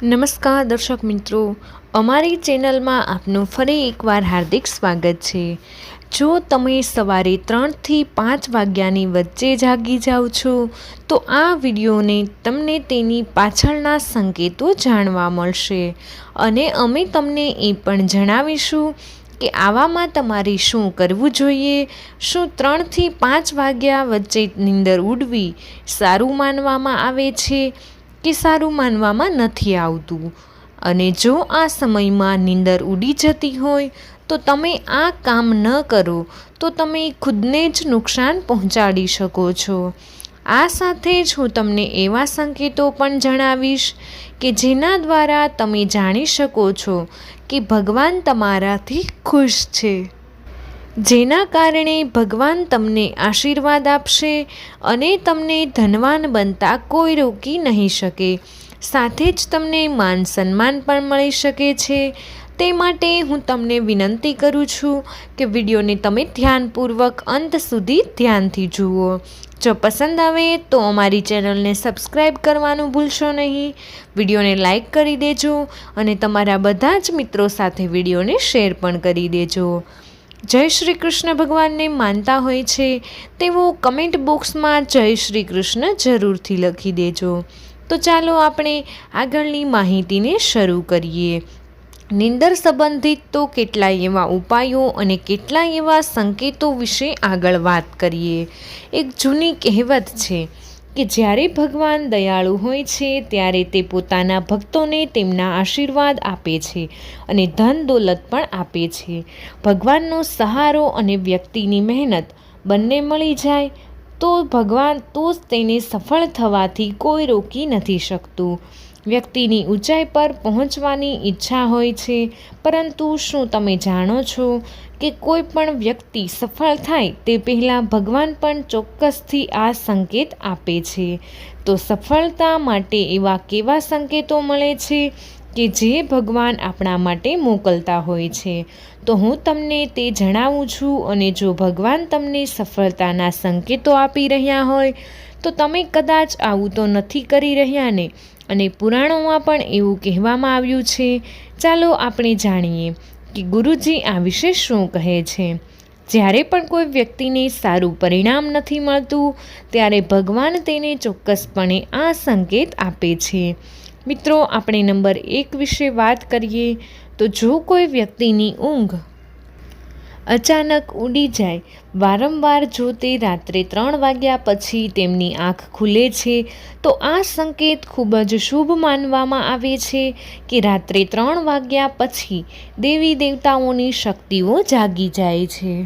નમસ્કાર દર્શક મિત્રો, અમારી ચેનલમાં આપનું ફરી એકવાર હાર્દિક સ્વાગત છે. જો તમે સવારે ત્રણથી પાંચ વાગ્યાની વચ્ચે જાગી જાઓ છો, તો આ વિડીયોને તમને તેની પાછળના સંકેતો જાણવા મળશે. અને અમે તમને એ પણ જણાવીશું કે આવામાં તમારે શું કરવું જોઈએ, શું ત્રણથી પાંચ વાગ્યા વચ્ચે નીંદર ઉડવી સારું માનવામાં આવે છે કે સારું માનવામાં નથી આવતું. અને જો આ સમયમાં નીંદર ઉડી જતી હોય, તો તમે આ કામ ન કરો, તો તમે ખુદને જ નુકસાન પહોંચાડી શકો છો. આ સાથે જ હું તમને એવા સંકેતો પણ જણાવીશ કે જેના દ્વારા તમે જાણી શકો છો કે ભગવાન તમારાથી ખુશ છે. જેના કારણે ભગવાન તમને આશીર્વાદ આપશે અને તમને ધનવાન બનતા કોઈ રોકી નહીં શકે. સાથે જ તમને માન સન્માન પણ મળી શકે છે. તે માટે હું તમને વિનંતી કરું છું કે વિડીયોને તમે ધ્યાનપૂર્વક અંત સુધી ધ્યાનથી જુઓ. જો પસંદ આવે તો અમારી ચેનલને સબસ્ક્રાઈબ કરવાનું ભૂલશો નહીં. વિડીયોને લાઈક કરી દેજો અને તમારા બધા જ મિત્રો સાથે વિડીયોને શેર પણ કરી દેજો. જય શ્રી કૃષ્ણ ભગવાનને માનતા હોય છે, તેવો કમેન્ટ બોક્સમાં જય શ્રી કૃષ્ણ જરૂરથી લખી દેજો. તો ચાલો આપણે આગળની માહિતીને શરૂ કરીએ. નિંદર સંબંધિત તો કેટલાય એવા ઉપાયો અને કેટલાય એવા સંકેતો વિશે આગળ વાત કરીએ. એક જૂની કહેવત છે કે જ્યારે ભગવાન દયાળુ હોય છે, ત્યારે તે પોતાના ભક્તોને તેમના આશીર્વાદ આપે છે અને ધન દોલત પણ આપે છે. ભગવાનનો સહારો અને વ્યક્તિની મહેનત બંને મળી જાય, તો ભગવાન તો જ તેને સફળ થવાથી કોઈ રોકી નથી શકતું. વ્યક્તિની ઊંચાઈ પર પહોંચવાની ઈચ્છા હોય છે, પરંતુ શું તમે જાણો છો કે કોઈ પણ વ્યક્તિ સફળ થાય તે પહેલાં ભગવાન પણ ચોક્કસથી આ સંકેત આપે છે. તો સફળતા માટે એવા કેવા સંકેતો મળે છે કે જે ભગવાન આપણા માટે મોકલતા હોય છે? તો હું તમને તે જણાવું છું અને જો ભગવાન તમને સફળતાના સંકેતો આપી રહ્યા હોય, તો તમે કદાચ આવું તો નથી કરી રહ્યા ને? અને પુરાણોમાં પણ એવું કહેવામાં આવ્યું છે. ચાલો આપણે જાણીએ. કે ગુરુજી આ વિશે શું કહે છે? જ્યારે પણ કોઈ વ્યક્તિને સારું પરિણામ નથી મળતું, ત્યારે ભગવાન તેને ચોક્કસપણે આ સંકેત આપે છે. મિત્રો, આપણે નંબર એક વિશે વાત કરીએ તો જો કોઈ વ્યક્તિની ઊંઘ અચાનક ઉડી જાય. વારંવાર જો તે રાત્રે ત્રણ વાગ્યા પછી તેમની આંખ ખુલે છે, તો આ સંકેત ખૂબ જ શુભ માનવામાં આવે છે કે રાત્રે ત્રણ વાગ્યા પછી દેવી દેવતાઓની શક્તિઓ જાગી જાય છે.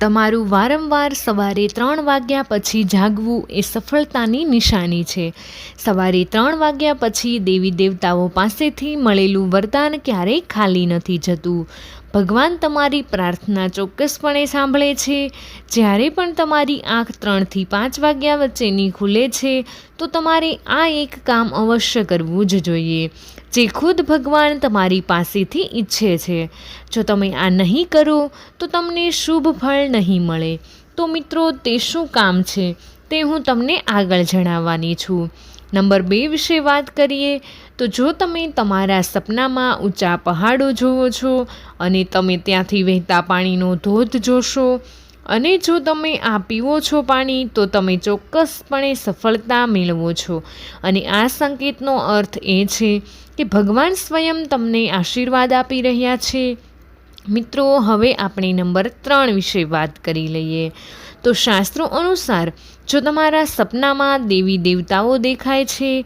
તમારું વારંવાર સવારે ત્રણ વાગ્યા પછી જાગવું એ સફળતાની નિશાની છે. સવારે ત્રણ વાગ્યા પછી દેવી દેવતાઓ પાસેથી મળેલું વરદાન ક્યારેય ખાલી નથી જતું. ભગવાન તમારી પ્રાર્થના ચોક્કસપણે સાંભળે છે. જ્યારે પણ તમારી આંખ ત્રણથી પાંચ વાગ્યા વચ્ચેની ખુલે છે, તો તમારે આ એક કામ અવશ્ય કરવું જ જોઈએ. જે ખુદ ભગવાન તમારી પાસેથી ઈચ્છે છે. જો તમે આ નહીં કરો, તો તમને શુભ ફળ નહીં મળે. તો મિત્રો, તે શું કામ છે? તે હું તમને આગળ જણાવવાની છું. નંબર બે વિશે વાત કરીએ, તો જો તમે તમારા સપનામાં ઊંચા પહાડો જુઓ છો અને તમે ત્યાંથી વહેતા પાણીનો ધોધ જોશો અને જો તમે આ પીવો છો પાણી, તો તમે ચોક્કસપણે સફળતા મેળવો છો. અને આ સંકેતનો અર્થ એ છે કે ભગવાન સ્વયં તમને આશીર્વાદ આપી રહ્યા છે? મિત્રો, હવે આપણે નંબર ત્રણ વિશે વાત કરી લઈએ. તો શાસ્ત્રો અનુસાર, જો તમારા સપનામાં દેવી દેવતાઓ દેખાય છે,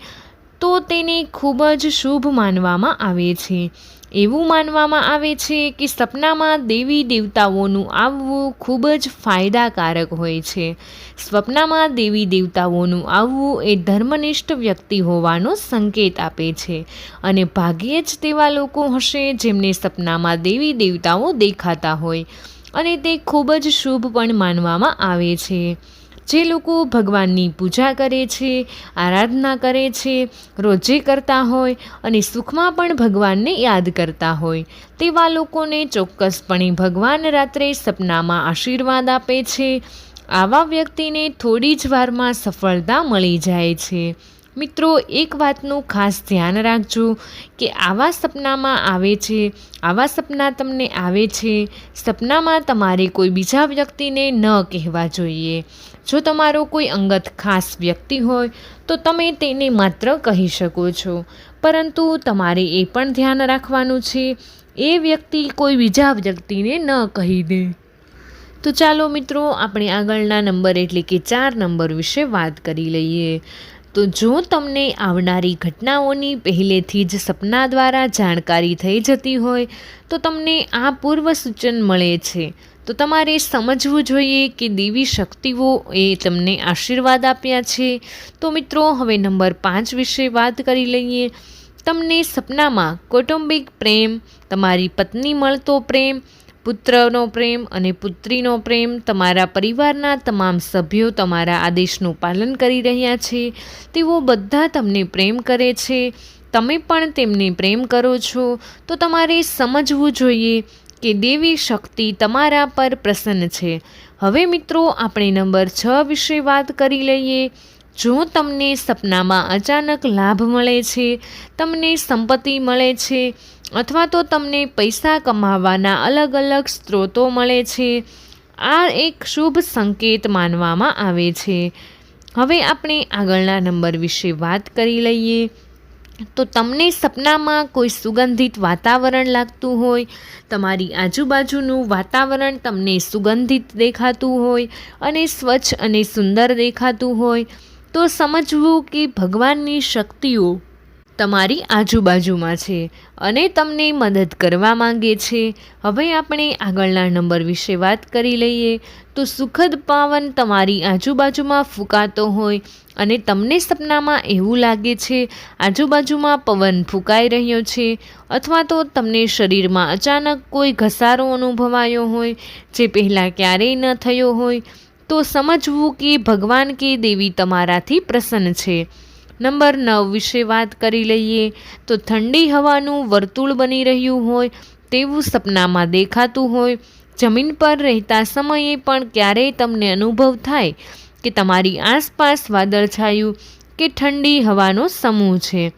તો તેને ખૂબ જ શુભ માનવામાં આવે છે. એવું માનવામાં આવે છે કે સપનામાં દેવી દેવતાઓનું આવવું ખૂબ જ ફાયદાકારક હોય છે. સ્વપ્નમાં દેવી દેવતાઓનું આવવું એ ધર્મનિષ્ઠ વ્યક્તિ હોવાનો સંકેત આપે છે અને ભાગ્યે જ તેવા લોકો હશે જેમને સપનામાં દેવી દેવતાઓ દેખાતા હોય અને તે ખૂબ જ શુભ પણ માનવામાં આવે છે. જે લોકો ભગવાનની પૂજા કરે છે, આરાધના કરે છે, રોજે કરતા હોય અને સુખમાં પણ ભગવાનને યાદ કરતા હોય, તેવા લોકોને ચોક્કસપણે ભગવાન રાત્રે સપનામાં આશીર્વાદ આપે છે. આવા વ્યક્તિને થોડી જ વારમાં સફળતા મળી જાય છે. મિત્રો, એક વાતનું ખાસ ધ્યાન રાખજો કે આવા સપનામાં આવે છે, આવા સપના તમને આવે છે. સપનામાં તમારે કોઈ બીજા વ્યક્તિને ન કહેવા જોઈએ. જો તમારો કોઈ અંગત ખાસ વ્યક્તિ હોય, તો તમે તેને માત્ર કહી શકો છો. પરંતુ તમારે એ પણ ધ્યાન રાખવાનું છે, એ વ્યક્તિ કોઈ બીજા વ્યક્તિને ન કહી દે. તો ચાલો મિત્રો, આપણે આગળના નંબર એટલે કે ચાર નંબર વિશે વાત કરી લઈએ. તો જો તમને આવનારી ઘટનાઓની પહેલેથી જ સપના દ્વારા જાણકારી થઈ જતી હોય, તો તમને આ પૂર્વ સૂચન મળે છે. તો તમારે સમજવું જોઈએ કે દેવી શક્તિઓ એ તમને આશીર્વાદ આપ્યા છે. તો મિત્રો, હવે નંબર પાંચ વિશે વાત કરી લઈએ. તમને સપનામાં કૌટુંબિક પ્રેમ, તમારી પત્ની મળતો પ્રેમ, પુત્રનો પ્રેમ અને પુત્રીનો પ્રેમ તમારા પરિવારના તમામ સભ્યો તમારા આદેશનું પાલન કરી રહ્યા છે. તેઓ બધા તમને પ્રેમ કરે છે. તમે પણ તેમને પ્રેમ કરો છો. તો તમારે સમજવું જોઈએ કે દેવી શક્તિ તમારા પર પ્રસન્ન છે. હવે મિત્રો, આપણે નંબર છ વિશે વાત કરી લઈએ. જો તમને સપનામાં અચાનક લાભ મળે છે, તમને સંપત્તિ મળે છે, અથવા તો તમને પૈસા કમાવાના અલગ અલગ સ્ત્રોતો મળે છે, આ એક શુભ સંકેત માનવામાં આવે છે. હવે આપણે આગળના નંબર વિશે વાત કરી લઈએ. તો તમને સપનામાં કોઈ સુગંધિત વાતાવરણ લાગતું હોય, તમારી આજુબાજુનું વાતાવરણ તમને સુગંધિત દેખાતું હોય અને સ્વચ્છ અને સુંદર દેખાતું હોય, તો સમજવું કે ભગવાનની શક્તિઓ તમારી આજુબાજુમાં છે અને તમને મદદ કરવા માંગે છે. હવે આપણે આગળના નંબર વિશે વાત કરી લઈએ. તો સુખદ પાવન તમારી આજુબાજુમાં ફૂંકાતો હોય અને તમને સપનામાં એવું લાગે છે, આજુબાજુમાં પવન ફૂંકાઈ રહ્યો છે, અથવા તો તમને શરીરમાં અચાનક કોઈ ઘસારો અનુભવાયો હોય, જે પહેલાં ક્યારેય ન થયો હોય, તો સમજવું કે ભગવાન કે દેવી તમારાથી પ્રસન્ન છે. નંબર નવ વિશે વાત કરી લઈએ, તો ઠંડી હવાનું વર્તુળ બની રહ્યું હોય, તેવું સપનામાં દેખાતું હોય, જમીન પર રહેતા સમયે પણ ક્યારેય તમને અનુભવ થાય કે તમારી આસપાસ વાદળછાયું કે ઠંડી હવાનો સમૂહ છે.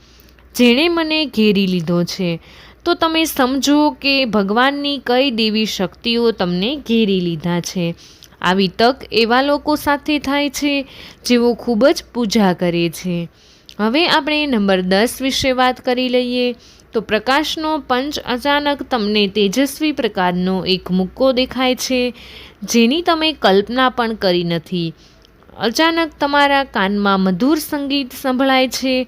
જેણે મને ઘેરી લીધો છે. તો તમે સમજો કે ભગવાનની કઈ દેવી શક્તિઓ તમને ઘેરી લીધા છે. આવી તક એવા લોકો સાથે થાય છે, જેઓ ખૂબ જ પૂજા કરે છે. હવે આપણે નંબર દસ વિશે વાત કરી લઈએ. તો પ્રકાશનો પંચ અચાનક તમને તેજસ્વી પ્રકારનો એક મુક્કો દેખાય છે, જેની તમે કલ્પના પણ કરી નથી. અચાનક તમારા કાનમાં મધુર સંગીત સંભળાય છે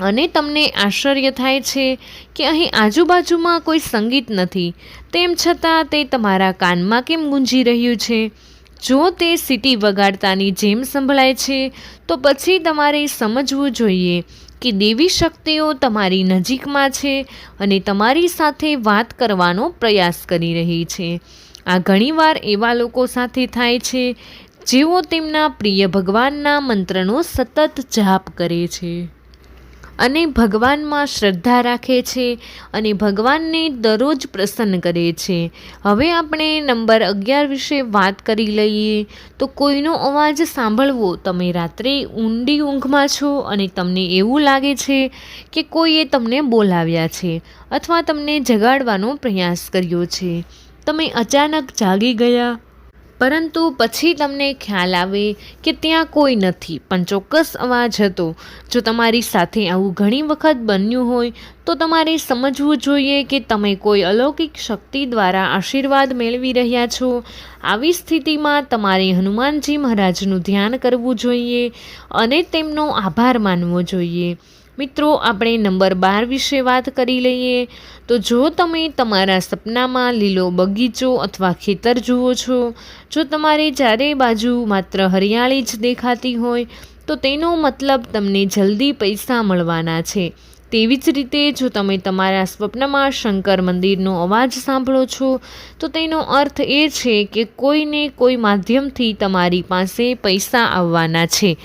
અને તમને આશ્ચર્ય થાય છે કે અહીં આજુબાજુમાં કોઈ સંગીત નથી. તેમ છતાં તે તમારા કાનમાં કેમ ગુંજી રહ્યું છે? જો તે સિટી વગાડતાની જેમ સંભળાય છે, તો પછી તમારે સમજવું જોઈએ કે દેવી શક્તિઓ તમારી નજીકમાં છે અને તમારી સાથે વાત કરવાનો પ્રયાસ કરી રહી છે. આ ઘણીવાર એવા લોકો સાથે થાય છે જેઓ તેમના પ્રિય ભગવાનના મંત્રનો સતત જાપ કરે છે અને ભગવાનમાં શ્રદ્ધા રાખે છે અને ભગવાનને દરરોજ પ્રસન્ન કરે છે. હવે આપણે નંબર અગિયાર વિશે વાત કરી લઈએ તો કોઈનો અવાજ સાંભળવો તમે રાત્રે ઊંડી ઊંઘમાં છો અને તમને એવું લાગે છે કે કોઈએ તમને બોલાવ્યા છે અથવા તમને જગાડવાનો પ્રયાસ કર્યો છે. તમે અચાનક જાગી ગયા પરંતુ પછી તમને ખ્યાલ આવે કે ત્યાં કોઈ નથી. પણ ચોક્કસ અવાજ હતો, જો તમારી સાથે આવું ઘણી વખત બન્યું હોય, તો તમારે સમજવું જોઈએ કે તમે કોઈ અલૌકિક શક્તિ દ્વારા આશીર્વાદ મેળવી રહ્યા છો. આવી સ્થિતિમાં તમારે હનુમાનજી મહારાજનું ધ્યાન કરવું જોઈએ અને તેમનો આભાર માનવો જોઈએ. મિત્રો, આપણે નંબર બાર વિશે વાત કરી લઈએ. તો જો તમે તમારા સપનામાં લીલો બગીચો અથવા ખેતર જુઓ છો, જો તમારે ચારે બાજુ માત્ર હરિયાળી જ દેખાતી હોય, તો તેનો મતલબ તમને જલ્દી પૈસા મળવાના છે. તેવી જ રીતે જો તમે તમારા સ્વપ્નમાં શંકર મંદિરનો અવાજ સાંભળો છો, તો તેનો અર્થ એ છે કે કોઈને કોઈ માધ્યમથી તમારી પાસે પૈસા આવવાના છે.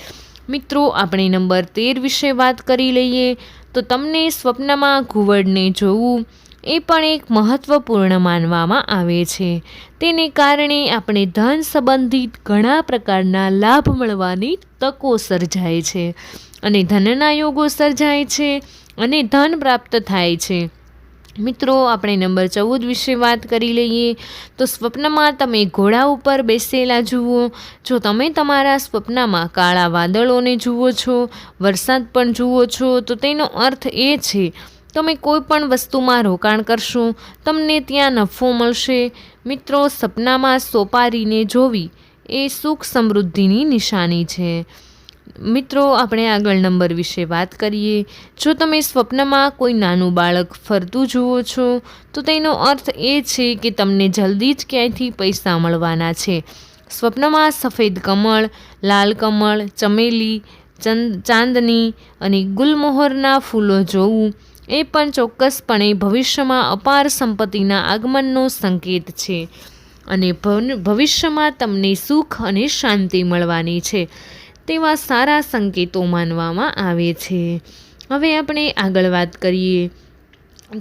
મિત્રો, આપણે નંબર તેર વિશે વાત કરી લઈએ તો તમને સ્વપ્નમાં ઘુવડને જોવું એ પણ એક મહત્ત્વપૂર્ણ માનવામાં આવે છે. તેને કારણે આપણે ધન સંબંધિત ઘણા પ્રકારના લાભ મળવાની તકો સર્જાય છે અને ધનના યોગો સર્જાય છે અને ધન પ્રાપ્ત થાય છે. મિત્રો, આપણે નંબર ચૌદ વિશે વાત કરી લઈએ. તો સ્વપ્નમાં તમે ઘોડા ઉપર બેસેલા જુઓ. જો તમે તમારા સ્વપ્નમાં કાળા વાદળોને જુઓ છો, વરસાદ પણ જુઓ છો, તો તેનો અર્થ એ છે, તમે કોઈ પણ વસ્તુમાં રોકાણ કરશો, તમને ત્યાં નફો મળશે. મિત્રો સપનામાં સોપારીને જોવી એ સુખ સમૃદ્ધિની નિશાની છે. મિત્રો, આપણે આગળ નંબર વિશે વાત કરીએ. જો તમે સ્વપ્નમાં કોઈ નાનું બાળક ફરતું જુઓ છો, તો તેનો અર્થ એ છે કે તમને જલ્દી જ ક્યાંયથી પૈસા મળવાના છે. સ્વપ્નમાં સફેદ કમળ, લાલ કમળ, ચમેલી, ચંદ, ચાંદની અને ગુલમોહરના ફૂલો જોવું, એ પણ ચોક્કસપણે ભવિષ્યમાં અપાર સંપત્તિના આગમનનો સંકેત છે. અને ભવિષ્યમાં તમને સુખ અને શાંતિ મળવાની છે. તેવા સારા સંકેતો માનવામાં આવે છે. હવે આપણે આગળ વાત કરીએ.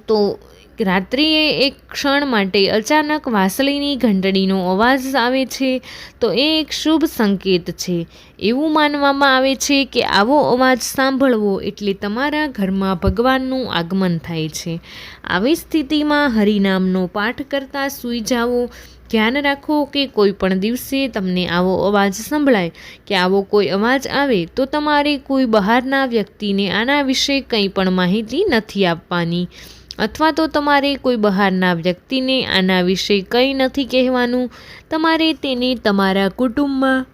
તો રાત્રિએ એક ક્ષણ માટે અચાનક વાંસળીની ઘંટડીનો અવાજ આવે છે. તો એ એક શુભ સંકેત છે. એવું માનવામાં આવે છે કે આવો અવાજ સાંભળવો એટલે તમારા ઘરમાં ભગવાનનું આગમન થાય છે. આવી સ્થિતિમાં હરિનામનો પાઠ કરતાં સૂઈ જાઓ. ધ્યાન રાખો કે કોઈ પણ દિવસે તમને આવો અવાજ સંભળાય. કે આવો કોઈ અવાજ આવે તો તમારે કોઈ બહારના વ્યક્તિને આના વિશે કંઈ પણ માહિતી નથી આપવાની. અથવા તો તમારે કોઈ બહારના વ્યક્તિને આના વિશે કંઈ નથી કહેવાનું. તમારે તેને તમારા કુટુંબમાં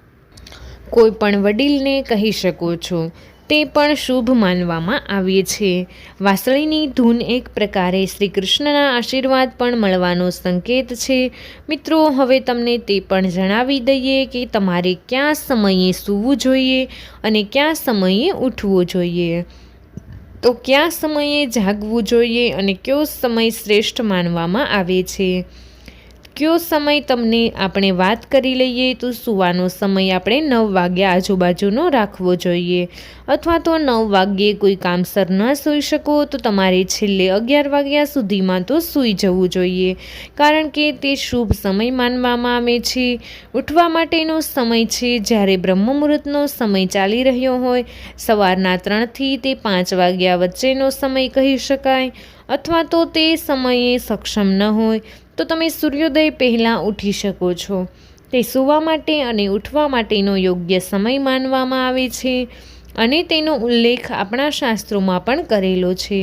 કોઈ પણ વડીલને કહી શકો છો. તે પણ શુભ માનવામાં આવે છે. વાંસળીની ધૂન એક પ્રકારે શ્રી કૃષ્ણના આશીર્વાદ પણ મળવાનો સંકેત છે. મિત્રો, હવે તમને તે પણ જણાવી દઈએ કે તમારે કયા સમયે સૂવું જોઈએ અને કયા સમયે ઉઠવું જોઈએ. તો કયા સમયે જાગવું જોઈએ અને કયો સમય શ્રેષ્ઠ માનવામાં આવે છે? કયો સમય તમને આપણે વાત કરી લઈએ તો સૂવાનો સમય આપણે નવ વાગ્યા આજુબાજુનો રાખવો જોઈએ. અથવા તો નવ વાગ્યે કોઈ કામસર ન સૂઈ શકો તો તમારે છેલ્લે અગિયાર વાગ્યા સુધીમાં તો સૂઈ જવું જોઈએ. કારણ કે તે શુભ સમય માનવામાં આવે છે. ઉઠવા માટેનો સમય છે. જ્યારે બ્રહ્મ મુહૂર્તનો સમય ચાલી રહ્યો હોય, સવારના ત્રણથી તે પાંચ વાગ્યા વચ્ચેનો સમય કહી શકાય. અથવા તો તે સમયે સક્ષમ ન હોય તો તમે સૂર્યોદય પહેલાં ઉઠી શકો છો. તે સૂવા માટે અને ઉઠવા માટેનો યોગ્ય સમય માનવામાં આવે છે અને તેનો ઉલ્લેખ આપણા શાસ્ત્રોમાં પણ કરેલો છે.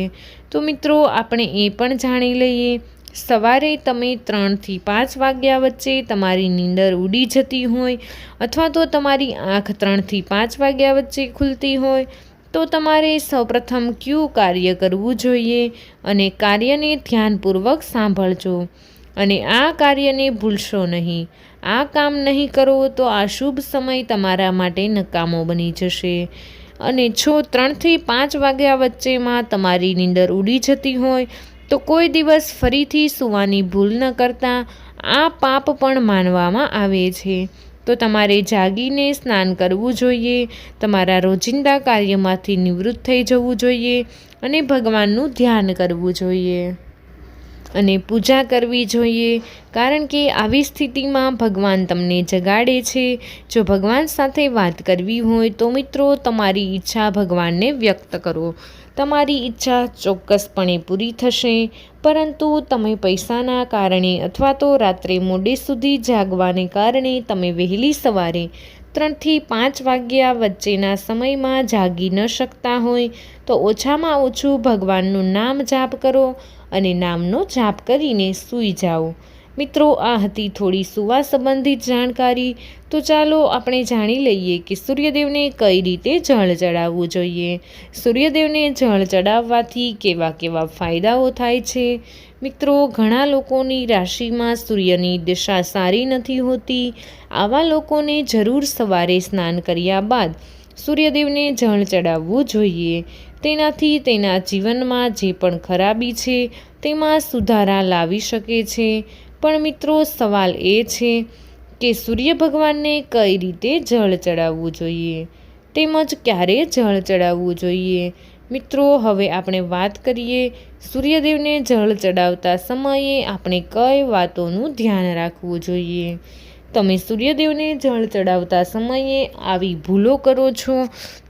તો મિત્રો, આપણે એ પણ જાણી લઈએ. સવારે તમે ત્રણથી પાંચ વાગ્યા વચ્ચે તમારી નીંદર ઉડી જતી હોય અથવા તો તમારી આંખ ત્રણથી પાંચ વાગ્યા વચ્ચે ખુલતી હોય, તો તમારે સૌપ્રથમ કયું કાર્ય કરવું જોઈએ અને કાર્યને ધ્યાનપૂર્વક સાંભળજો. અને આ કાર્યને ભૂલશો નહીં. આ કામ નહીં કરો તો આ શુભ સમય તમારા માટે નકામો બની જશે. અને છો ત્રણથી પાંચ વાગ્યા વચ્ચેમાં તમારી નીંદર ઉડી જતી હોય, તો કોઈ દિવસ ફરીથી સૂવાની ભૂલ ન કરતા આ પાપ પણ માનવામાં આવે છે. તો તમારે જાગીને સ્નાન કરવું જોઈએ, તમારા રોજિંદા કાર્યમાંથી નિવૃત્ત થઈ જવું જોઈએ અને ભગવાનનું ધ્યાન કરવું જોઈએ. અને પૂજા કરવી જોઈએ, કારણ કે આવી સ્થિતિમાં ભગવાન તમને જગાડે છે. જો ભગવાન સાથે વાત કરવી હોય તો મિત્રો, તમારી ઈચ્છા ભગવાનને વ્યક્ત કરો. તમારી ઈચ્છા ચોક્કસપણે પૂરી થશે, પરંતુ તમે પૈસાના કારણે અથવા તો રાત્રે મોડે સુધી જાગવાને કારણે તમે વહેલી સવારે ત્રણથી પાંચ વાગ્યા વચ્ચેના સમયમાં જાગી ન શકતા હોય, તો ઓછામાં ઓછું ભગવાનનું નામ જાપ કરો. અને નામનો જાપ કરીને સૂઈ જાઓ. મિત્રો, આ હતી થોડી સુવા સંબંધિત જાણકારી. તો ચાલો આપણે જાણી લઈએ કે સૂર્યદેવને કઈ રીતે જળ ચડાવવું જોઈએ. સૂર્યદેવને જળ ચડાવવાથી કેવા કેવા ફાયદાઓ થાય છે? મિત્રો, ઘણા લોકોની રાશિમાં સૂર્યની દિશા સારી નથી હોતી. આવા લોકોને જરૂર સવારે સ્નાન કર્યા બાદ સૂર્યદેવને જળ ચડાવવું જોઈએ. તેનાથી તેના જીવનમાં જે પણ ખરાબી છે, તેમાં સુધારા લાવી શકે છે. પણ મિત્રો, સવાલ એ છે કે સૂર્ય ભગવાનને કઈ રીતે જળ ચડાવવું જોઈએ? તેમજ ક્યારે જળ ચડાવવું જોઈએ? મિત્રો, હવે આપણે વાત કરીએ સૂર્યદેવને જળ ચડાવતા સમયે આપણે કઈ વાતોનું ધ્યાન રાખવું જોઈએ? તમે સૂર્યદેવને જળ ચડાવતા સમયે આવી ભૂલો કરો છો?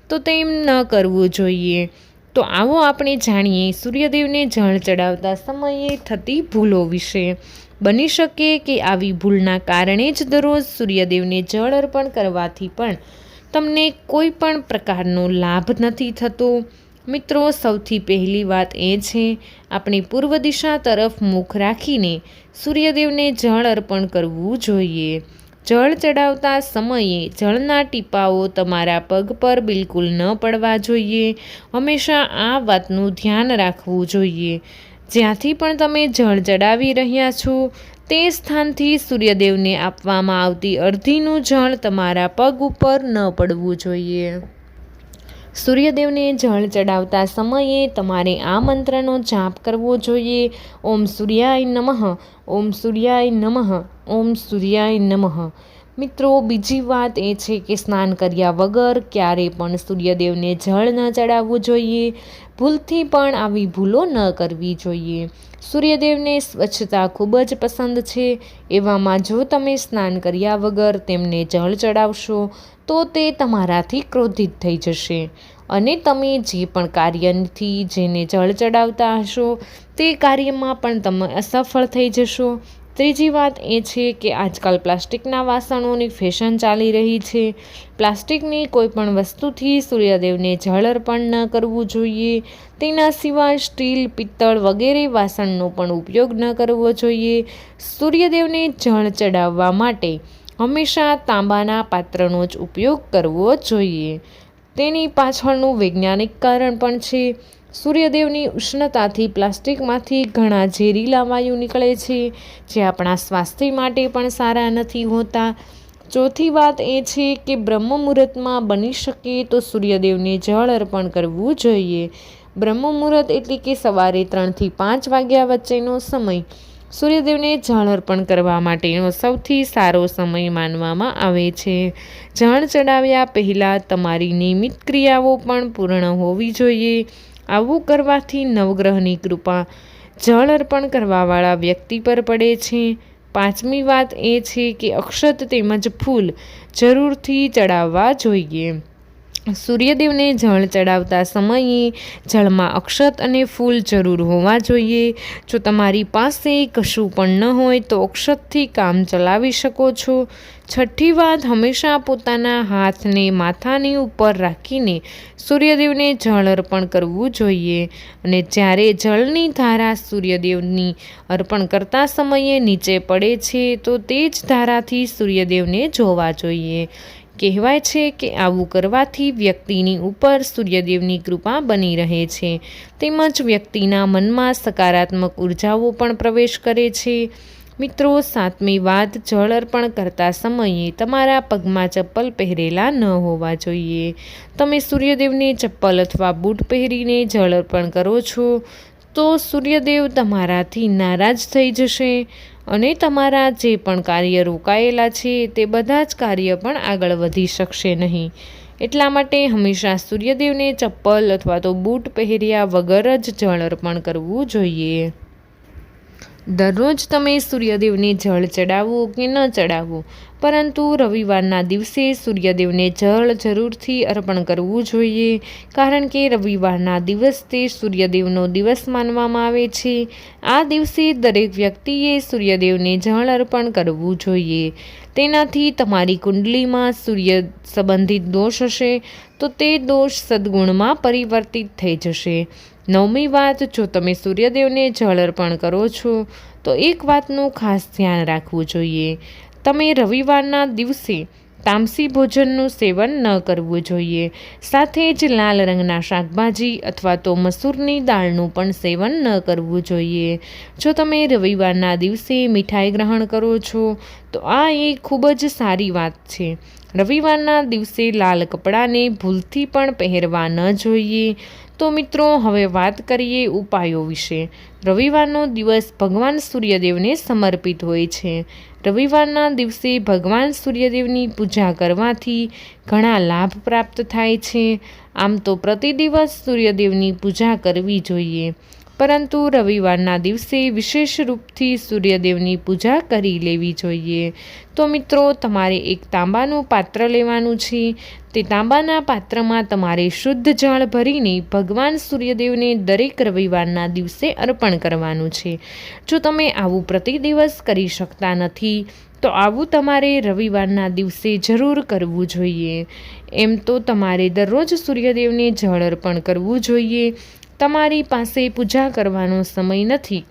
તો તેમ ન કરવું જોઈએ. તો આવો આપણે જાણીએ, સૂર્યદેવને જળ ચડાવતા સમયે થતી ભૂલો વિશે. બની શકે કે આવી ભૂલના કારણે જ દરરોજ સૂર્યદેવને જળ અર્પણ કરવાથી પણ તમને કોઈ પણ પ્રકારનો લાભ નથી થતો. મિત્રો, સૌથી પહેલી વાત એ છે, આપણે પૂર્વ દિશા તરફ મુખ રાખીને સૂર્યદેવને જળ અર્પણ કરવું જોઈએ. જળ ચડાવતા સમયે જળના ટીપાઓ તમારા પગ પર બિલકુલ ન પડવા જોઈએ. હંમેશા આ વાતનું ધ્યાન રાખવું જોઈએ. જ્યાંથી પણ તમે જળ ચડાવી રહ્યા છો, તે સ્થાનથી સૂર્યદેવને આપવામાં આવતી અડધીનું જળ તમારા પગ ઉપર ન પડવું જોઈએ. સૂર્યદેવને જળ ચડાવતા સમયે તમારે આ મંત્રનો જાપ કરવો જોઈએ. ઓમ સૂર્યાય નમઃ, ઓમ સૂર્યાય નમઃ, ઓમ સૂર્યાય નમઃ. મિત્રો, બીજી વાત એ છે કે સ્નાન કર્યા વગર ક્યારે પણ સૂર્યદેવને જળ ન ચડાવવું જોઈએ, ભૂલથી પણ આવી ભૂલો ન કરવી જોઈએ. સૂર્યદેવને સ્વચ્છતા ખૂબ જ પસંદ છે. એવામાં જો તમે સ્નાન કર્યા વગર તેમને જળ ચડાવશો, તો તે તમારાથી ક્રોધિત થઈ જશે. અને તમે જે પણ કાર્યથી જેને જળ ચડાવતા હશો, તે કાર્યમાં પણ તમે અસફળ થઈ જશો. ત્રીજી વાત એ છે કે આજકાલ પ્લાસ્ટિકના વાસણોની ફેશન ચાલી રહી છે. પ્લાસ્ટિકની કોઈ પણ વસ્તુથી સૂર્યદેવને જળ અર્પણ ન કરવું જોઈએ. તેના સિવાય સ્ટીલ, પિત્તળ વગેરે વાસણનો પણ ઉપયોગ ન કરવો જોઈએ. સૂર્યદેવને જળ ચડાવવા માટે હંમેશા તાંબાના પાત્રનો જ ઉપયોગ કરવો જોઈએ. તેની પાછળનું વૈજ્ઞાનિક કારણ પણ છે. સૂર્યદેવની ઉષ્ણતાથી પ્લાસ્ટિકમાંથી ઘણા ઝેરીલા વાયુ નીકળે છે, જે આપણા સ્વાસ્થ્ય માટે પણ સારા નથી હોતા. ચોથી વાત એ છે કે બ્રહ્મ મુહૂર્તમાં બની શકે તો સૂર્યદેવને જળ અર્પણ કરવું જોઈએ. બ્રહ્મ મુહૂર્ત એટલે કે સવારે ત્રણથી પાંચ વાગ્યા વચ્ચેનો સમય. સૂર્યદેવને જળ અર્પણ કરવા માટેનો સૌથી સારો સમય માનવામાં આવે છે. જળ ચડાવ્યા પહેલાં તમારી નિયમિત ક્રિયાઓ પણ પૂર્ણ હોવી જોઈએ. આવું કરવાથી નવગ્રહની કૃપા જળ અર્પણ કરવાવાળા વ્યક્તિ પર પડે છે. પાંચમી વાત એ છે કે અક્ષત તેમજ ફૂલ જરૂરથી ચડાવવા જોઈએ. સૂર્યદેવને જળ ચડાવતા સમયે જળમાં અક્ષત અને ફૂલ જરૂર હોવા જોઈએ. જો તમારી પાસે કશું પણ ન હોય તો અક્ષતથી કામ ચલાવી શકો છો. છઠ્ઠી વાત, હંમેશા પોતાના હાથને માથાની ઉપર રાખીને સૂર્યદેવને જળ અર્પણ કરવું જોઈએ. અને જ્યારે જળની ધારા સૂર્યદેવની અર્પણ કરતા સમયે નીચે પડે છે, તો તે જ ધારાથી સૂર્યદેવને જોવા જોઈએ. કહેવાય છે કે આવું કરવાથી વ્યક્તિની ઉપર સૂર્યદેવની કૃપા બની રહે છે. તેમજ વ્યક્તિના મનમાં સકારાત્મક ઉર્જાઓ પણ પ્રવેશ કરે છે. મિત્રો, સાતમી વાત, જળ અર્પણ કરતા સમયે તમારા પગમાં ચપ્પલ પહેરેલા ન હોવા જોઈએ. તમે સૂર્યદેવને ચપ્પલ અથવા બૂટ પહેરીને જળ અર્પણ કરો છો, તો સૂર્યદેવ તમારાથી નારાજ થઈ જશે. અને તમારા જે પણ કાર્ય રોકાયેલા છે, તે બધા જ કાર્ય પણ આગળ વધી શકશે નહીં. એટલા માટે હંમેશા સૂર્યદેવને ચપ્પલ અથવા તો બૂટ પહેર્યા વગર જ જળ અર્પણ કરવું જોઈએ. દરરોજ તમે સૂર્યદેવને જળ ચડાવો કે ન ચડાવો પરંતુ રવિવારના દિવસે સૂર્યદેવને જળ જરૂરથી અર્પણ કરવું જોઈએ, કારણ કે રવિવારના દિવસ સૂર્યદેવનો દિવસ માનવામાં આવે છે. આ દિવસે દરેક વ્યક્તિએ સૂર્યદેવને જળ અર્પણ કરવું જોઈએ. તેનાથી તમારી કુંડલીમાં સૂર્ય સંબંધિત દોષ હશે, તો તે દોષ સદગુણમાં પરિવર્તિત થઈ જશે. નવમી વાત, જો તમે સૂર્યદેવને જળ અર્પણ કરો છો, તો એક વાતનું ખાસ ધ્યાન રાખવું જોઈએ. તમે રવિવારના દિવસે તામસી ભોજનનું સેવન ન કરવું જોઈએ. સાથે જ લાલ રંગના શાકભાજી અથવા તો મસૂરની દાળનું પણ સેવન ન કરવું જોઈએ. જો તમે રવિવારના દિવસે મીઠાઈ ગ્રહણ કરો છો, તો આ એક ખૂબ જ સારી વાત છે. રવિવારના દિવસે લાલ કપડાને ભૂલથી પણ પહેરવા ન જોઈએ. તો મિત્રો, હવે વાત કરીએ ઉપાયો વિશે. રવિવારનો દિવસ ભગવાન સૂર્યદેવને સમર્પિત હોય છે. રવિવારના દિવસે ભગવાન સૂર્યદેવની પૂજા કરવાથી ઘણા લાભ પ્રાપ્ત થાય છે. આમ તો પ્રતિ દિવસ સૂર્યદેવની પૂજા કરવી જોઈએ. પરંતુ રવિવારના દિવસે વિશેષ રૂપથી સૂર્યદેવની પૂજા કરી લેવી જોઈએ. તો મિત્રો, તમારે એક તાંબાનું પાત્ર લેવાનું છે. તે તાંબાના પાત્રમાં તમારે શુદ્ધ જળ ભરીને ભગવાન સૂર્યદેવને દરેક રવિવારના દિવસે અર્પણ કરવાનું છે. જો તમે આવું પ્રતિદિવસ કરી શકતા નથી, તો આવું તમારે રવિવારના દિવસે જરૂર કરવું જોઈએ. એમ તો તમારે દરરોજ સૂર્યદેવને જળ અર્પણ કરવું જોઈએ. તમારી પાસે પૂજા કરવાનો સમય નથી.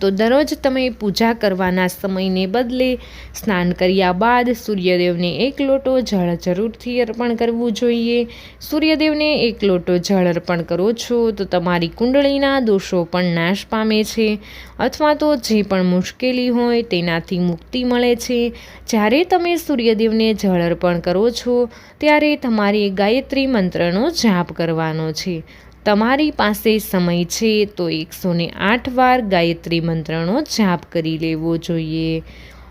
તો દરરોજ તમે પૂજા કરવાના સમયને બદલે સ્નાન કર્યા બાદ સૂર્યદેવને એક લોટો જળ જરૂરથી અર્પણ કરવું જોઈએ. સૂર્યદેવને એક લોટો જળ અર્પણ કરો છો તો તમારી કુંડળીના દોષો પણ નાશ પામે છે અથવા તો જે પણ મુશ્કેલી હોય તેનાથી મુક્તિ મળે છે. જ્યારે તમે સૂર્યદેવને જળ અર્પણ કરો છો, ત્યારે તમારે ગાયત્રી મંત્રનો જાપ કરવાનો છે. તમારી પાસે સમય છે તો એકસો ને આઠ વાર ગાયત્રી મંત્રનો જાપ કરી લેવો જોઈએ.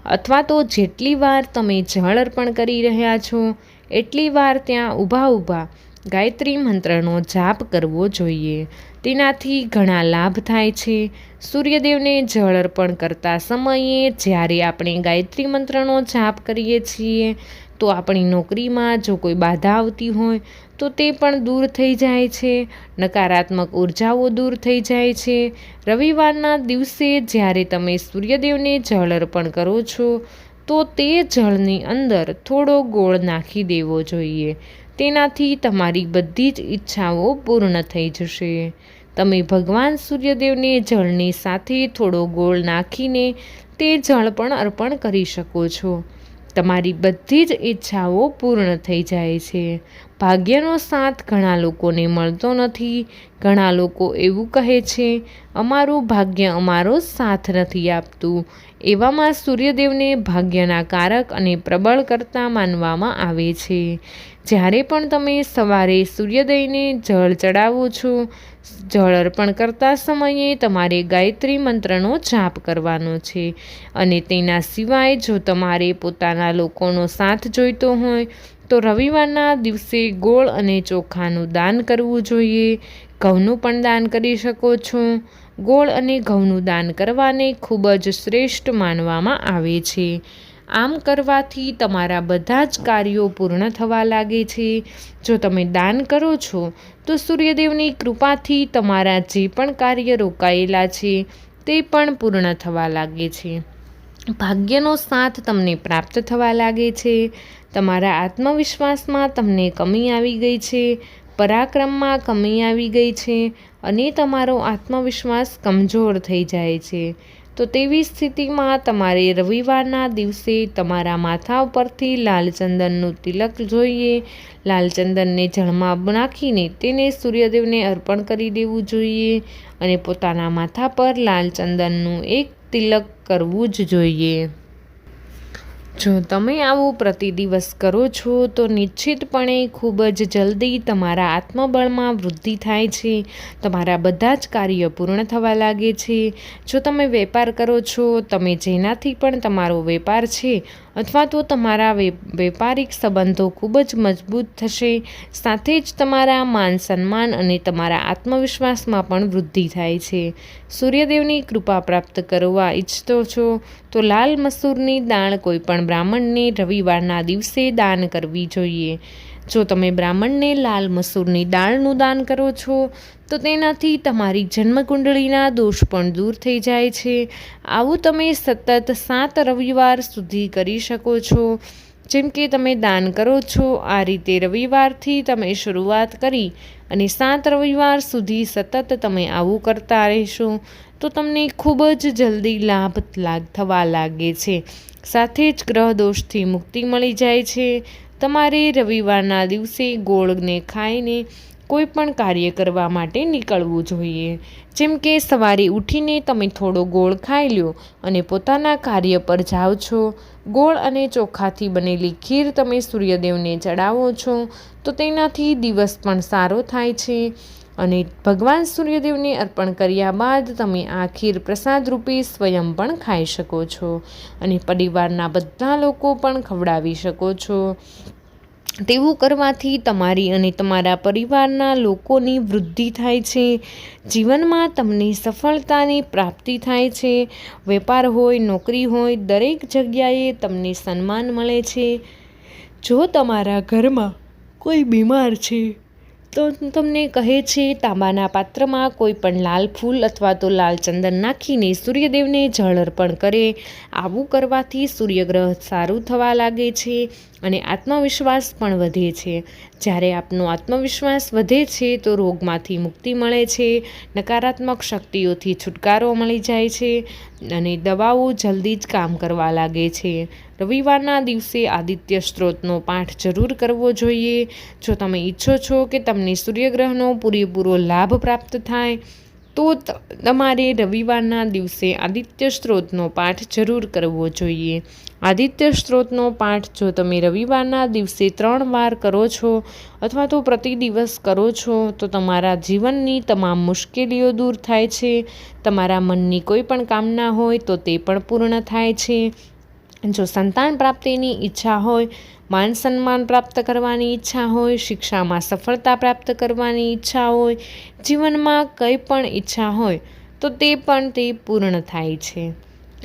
અથવા તો જેટલી વાર તમે જળ અર્પણ કરી રહ્યા છો, એટલી વાર ત્યાં ઊભા ઊભા ગાયત્રી મંત્રનો જાપ કરવો જોઈએ. તેનાથી ઘણા લાભ થાય છે. સૂર્યદેવને જળ અર્પણ કરતા સમયે જ્યારે આપણે ગાયત્રી મંત્રનો જાપ કરીએ છીએ તો આપણી નોકરીમાં જો કોઈ બાધા આવતી હોય, તો તે પણ દૂર થઈ જાય છે. નકારાત્મક ઉર્જાઓ દૂર થઈ જાય છે. રવિવારના દિવસે જ્યારે તમે સૂર્યદેવને જળ અર્પણ કરો છો, તો તે જળની અંદર થોડો ગોળ નાખી દેવો જોઈએ. તેનાથી તમારી બધી જ ઈચ્છાઓ પૂર્ણ થઈ જશે. તમે ભગવાન સૂર્યદેવને જળની સાથે થોડો ગોળ નાખીને તે જળ પણ અર્પણ કરી શકો છો. તમારી બધી જ ઈચ્છાઓ પૂર્ણ થઈ જાય છે. ભાગ્યનો સાથ ઘણા લોકોને મળતો નથી. ઘણા લોકો એવું કહે છે, અમારું ભાગ્ય અમારો સાથ નથી આપતું. એવામાં સૂર્યદેવને ભાગ્યના કારક અને પ્રબળ કરતા માનવામાં આવે છે. જ્યારે પણ તમે સવારે સૂર્યોદયને જળ ચડાવો છો જળ અર્પણ કરતા સમયે તમારે ગાયત્રી મંત્રનો જાપ કરવાનો છે. અને તેના સિવાય જો તમારે પોતાના લોકોનો સાથ જોઈતો હોય, તો રવિવારના દિવસે ગોળ અને ચોખાનું દાન કરવું જોઈએ. ઘઉંનું પણ દાન કરી શકો છો. ગોળ અને ઘઉંનું દાન કરવાને ખૂબ જ શ્રેષ્ઠ માનવામાં આવે છે. આમ કરવાથી તમારા બધા જ કાર્યો પૂર્ણ થવા લાગે છે. જો તમે દાન કરો છો, તો સૂર્યદેવની કૃપાથી તમારા જે પણ કાર્ય રોકાયેલા છે, તે પણ પૂર્ણ થવા લાગે છે. ભાગ્યનો સાથ તમને પ્રાપ્ત થવા લાગે છે. તમારા આત્મવિશ્વાસમાં તમને કમી આવી ગઈ છે, પરાક્રમમાં કમી આવી ગઈ છે અને તમારો આત્મવિશ્વાસ કમજોર થઈ જાય છે. તો તેવી સ્થિતિમાં તમારે રવિવારના દિવસે તમારા માથા ઉપરથી લાલચંદનનું તિલક જોઈએ. લાલચંદનને જળમાં નાખીને તેને સૂર્યદેવને અર્પણ કરી દેવું જોઈએ અને પોતાના માથા પર લાલચંદનનું એક તિલક કરવું જ જોઈએ. જો તમે આવું પ્રતિ દિવસ કરો છો, તો નિશ્ચિતપણે ખૂબ જ જલ્દી તમારા આત્મબળમાં વૃદ્ધિ થાય છે. તમારા બધા જ કાર્ય પૂર્ણ થવા લાગે છે. જો તમે વેપાર કરો છો, તમે જેનાથી પણ તમારો વેપાર છે અથવા તો તમારા વેપારિક સંબંધો ખૂબ જ મજબૂત થશે. સાથે જ તમારા માન સન્માન અને તમારા આત્મવિશ્વાસમાં પણ વૃદ્ધિ થાય છે. સૂર્યદેવની કૃપા પ્રાપ્ત કરવા ઈચ્છતો છો, તો લાલ મસૂરની દાળ કોઈપણ બ્રાહ્મણને રવિવારના દિવસે દાન કરવી જોઈએ. જો તમે બ્રાહ્મણને લાલ મસૂરની દાળનું દાન કરો છો તો તેનાથી તમારી જન્મકુંડળીના દોષ પણ દૂર થઈ જાય છે. આવું તમે સતત સાત રવિવાર સુધી કરી શકો છો. જેમ કે તમે દાન કરો છો, આ રીતે રવિવારથી તમે શરૂઆત કરી અને સાત રવિવાર સુધી સતત તમે આવું કરતા રહેશો, તો તમને ખૂબ જ જલ્દી લાભ લાગ, થવા લાગે છે. સાથે જ ગ્રહ દોષથી મુક્તિ મળી જાય છે. તમારે રવિવારના દિવસે ગોળને ખાઈને કોઈ પણ કાર્ય કરવા માટે નીકળવું જોઈએ. જેમ કે, સવારે ઉઠીને તમે થોડો ગોળ ખાઈ લો અને પોતાના કાર્ય પર જાઓ છો. ગોળ અને ચોખાથી બનેલી ખીર તમે સૂર્યદેવને ચડાવો છો, તો તેનાથી દિવસ પણ સારો થાય છે. અને ભગવાન સૂર્યદેવને અર્પણ કર્યા બાદ તમે આ ખીર પ્રસાદ રૂપે સ્વયં પણ ખાઈ શકો છો અને પરિવારના બધા લોકો પણ ખવડાવી શકો છો. તેવું કરવાથી તમારી અને તમારા પરિવારના લોકોની વૃદ્ધિ થાય છે, જીવનમાં તમને સફળતાની પ્રાપ્તિ થાય છે, વેપાર હોય, નોકરી હોય, દરેક જગ્યાએ તમને સન્માન મળે છે. જો તમારા ઘરમાં કોઈ બીમાર છે, તો તમને કહે છે, તાંબાના પાત્રમાં કોઈ પણ લાલ ફૂલ અથવા તો લાલ ચંદન નાખીને સૂર્યદેવને જળ અર્પણ કરે. આવું કરવાથી સૂર્યગ્રહ સારું થવા લાગે છે. અને આત્મવિશ્વાસ પણ વધે છે. જ્યારે આપનો આત્મવિશ્વાસ વધે છે, તો રોગમાંથી મુક્તિ મળે છે, નકારાત્મક શક્તિઓથી છુટકારો મળી જાય છે અને દવાઓ જલ્દી જ કામ કરવા લાગે છે. રવિવારના દિવસે આદિત્ય સ્ત્રોતનો પાઠ જરૂર કરવો જોઈએ. જો તમે ઈચ્છો છો કે તમને સૂર્યગ્રહનો પૂરેપૂરો લાભ પ્રાપ્ત થાય તો તમારે રવિવારના દિવસે આદિત્ય સ્ત્રોતનો પાઠ જરૂર કરવો જોઈએ. આદિત્ય સ્ત્રોતનો પાઠ જો તમે રવિવારના દિવસે ત્રણ વાર કરો છો અથવા તો પ્રતિ દિવસ કરો છો, તો તમારા જીવનની તમામ મુશ્કેલીઓ દૂર થાય છે. તમારા મનની કોઈ પણ કામના હોય તો તે પણ પૂર્ણ થાય છે. જો સંતાન પ્રાપ્તિની ઈચ્છા હોય, માન સન્માન પ્રાપ્ત કરવાની ઈચ્છા હોય, શિક્ષામાં સફળતા પ્રાપ્ત કરવાની ઈચ્છા હોય, જીવનમાં કંઈ પણ ઈચ્છા હોય, તો તે પણ તે પૂર્ણ થાય છે.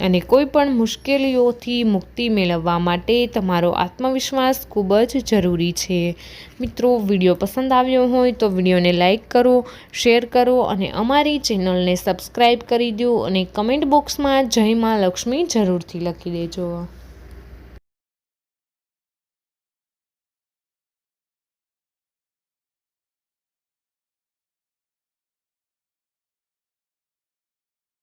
અને કોઈ પણ મુશ્કેલીઓથી મુક્તિ મેળવવા માટે તમારો આત્મવિશ્વાસ ખૂબ જ જરૂરી છે. મિત્રો, વીડિયો પસંદ આવ્યો હોય તો વિડીયોને લાઇક કરો, શેર કરો અને અમારી ચેનલને સબસ્ક્રાઈબ કરી દો અને કમેન્ટ બોક્સમાં જય મા લક્ષ્મી જરૂરથી લખી દેજો.